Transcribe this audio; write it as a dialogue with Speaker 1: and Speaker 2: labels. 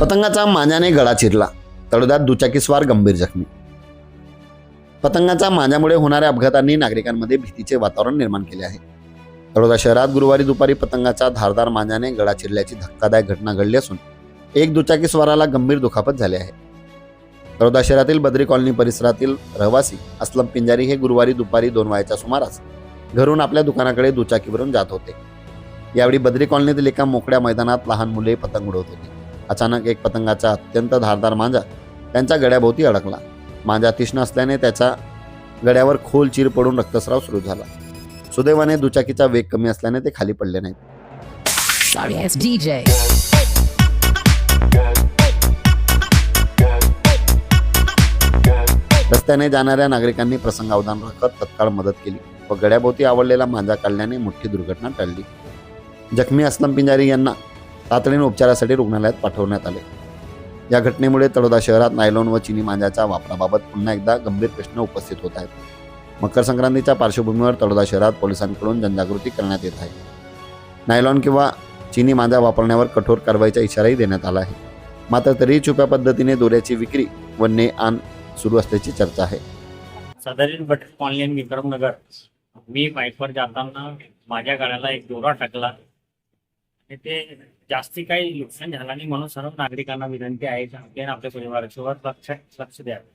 Speaker 1: पतंगाचा मांजाने गळा चिरला. तळोद्यात दुचाकीस्वार गंभीर जखमी. पतंगाचा मांजामुळे होणाऱ्या अपघातांनी नागरिकांमध्ये भीतीचे वातावरण निर्माण केले आहे. तळोदा शहरात गुरुवारी दुपारी पतंगाचा धारदार मांजाने गळा चिरल्याची धक्कादायक घटना घडली असून एक दुचाकीस्वाराला गंभीर दुखापत झाली आहे. तळोदा शहरातील बद्री कॉलनी परिसरातील रहिवासी असलम पिंजारी हे गुरुवारी दुपारी दोन वाजेच्या सुमारास घरून आपल्या दुकानाकडे दुचाकीवरून जात होते. यावेळी बद्री कॉलनीतील एका मोकळ्या मैदानात लहान मुले पतंग उडवत होती. अचानक एक पतंगाचा अत्यंत धारदार मांजा त्यांच्या गड्याभोवती अडकला. मांजा तीक्ष्ण असल्याने त्याच्या गड्यावर खोल चीर पडून रक्तस्राव सुरू झाला. सुदैवाने दुचाकीचा वेग कमी असल्याने ते खाली पडले नाहीत. रस्त्याने जाणाऱ्या नागरिकांनी प्रसंगावधान राखत तत्काळ मदत केली व गड्याभोवती आवडलेला मांजा काढल्याने मोठी दुर्घटना टळली. जखमी असलम पिंजारी यांना तातडीने उपचारासाठी रुग्णालयात पाठवण्यात आले. या घटनेमुळे तळोदा शहरात नायलॉन व चिनी मांजाच्या वापराबाबत पुन्हा एकदा गंभीर प्रश्न उपस्थित होत आहेत. मकर संक्रांतीच्या पार्श्वभूमीवर तळोदा शहरात पोलिसांकडून जनजागृती करण्यात येत आहे. नायलॉन किंवा चिनी मांजा वापरण्यावर कठोर कारवाईचा इशाराही देण्यात आला आहे. मात्र तरीही छुप्या पद्धतीने दोऱ्याची विक्री व ने आण सुरू असल्याची चर्चा आहे.
Speaker 2: साधारण बटर कॉलनी विक्रमनगर. मी बाईकवर जाताना माझ्या गाड्याला एक दोरा टाकला. ते जास्ती काही नुकसान झालं नाही म्हणून सर्व नागरिकांना विनंती आहे आपल्या आपल्या लक्ष लक्ष द्यावे.